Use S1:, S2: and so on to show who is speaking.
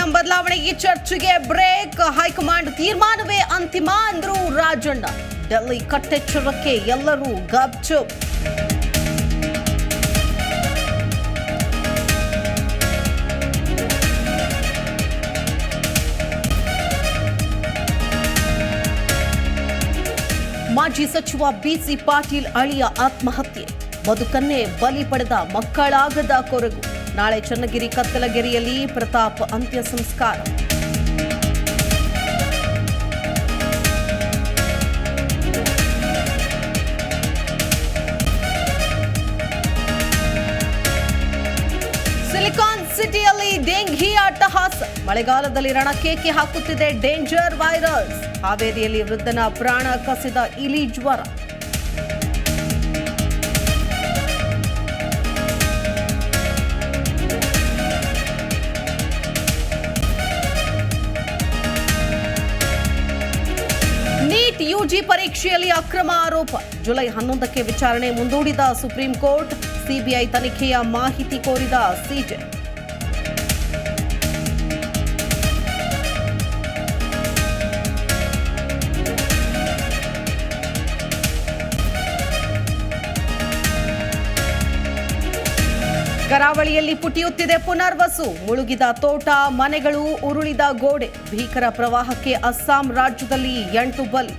S1: CM ಬದಲಾವಣೆಗೆ ಚರ್ಚೆಗೆ break. High command ತೀರ್ಮಾನವೇ ಅಂತಿಮ ಅಂದ್ರು ರಾಜಣ್ಣ. ಡೆಲ್ಲಿ ಕಟ್ಟೆಚ್ಚರಕ್ಕೆ ಎಲ್ಲರೂ ಗಪ್ಚುಪ್ ಮಾಜಿ ಸಚಿವ ಬಿಸಿ ಪಾಟೀಲ್ ಅಳಿಯ ಆತ್ಮಹತ್ಯೆ. ಬದುಕನ್ನೇ ಬಲಿ ಪಡೆದ ಮಕ್ಕಳಾಗದ ಕೊರಗು. ನಾಳೆ ಚನ್ನಗಿರಿ ಕತ್ತಲಗೆರೆಯಲ್ಲಿ ಪ್ರತಾಪ್ ಅಂತ್ಯ ಸಂಸ್ಕಾರ. ಸಿಲಿಕಾನ್ ಸಿಟಿಯಲ್ಲಿ ಡೆಂಘಿ ಅಟ್ಟಹಾಸ. ಮಳೆಗಾಲದಲ್ಲಿ ರಣಕೇಕೆ ಹಾಕುತ್ತಿದೆ ಡೇಂಜರ್ ವೈರಸ್. ಹಾವೇರಿಯಲ್ಲಿ ವೃದ್ಧನ ಪ್ರಾಣ ಕಸಿದ ಇಲಿ ಜ್ವರ. ನೀಟ್ ಯುಜಿ ಪರೀಕ್ಷೆಯಲ್ಲಿ ಅಕ್ರಮ ಆರೋಪ. ಜುಲೈ ಹನ್ನೊಂದಕ್ಕೆ ವಿಚಾರಣೆ ಮುಂದೂಡಿದ ಸುಪ್ರೀಂ ಕೋರ್ಟ್, ಸಿಬಿಐ ತನಿಖೆಯ ಮಾಹಿತಿ ಕೋರಿದ ಸಿಜೆ. ಕರಾವಳಿಯಲ್ಲಿ ಪುಟಿಯುತ್ತಿದೆ ಪುನರ್ವಸು. ಮುಳುಗಿದ ತೋಟ, ಮನೆಗಳು, ಉರುಳಿದ ಗೋಡೆ. ಭೀಕರ ಪ್ರವಾಹಕ್ಕೆ ಅಸ್ಸಾಂ ರಾಜ್ಯದಲ್ಲಿ ಎಂಟು ಬಲಿ.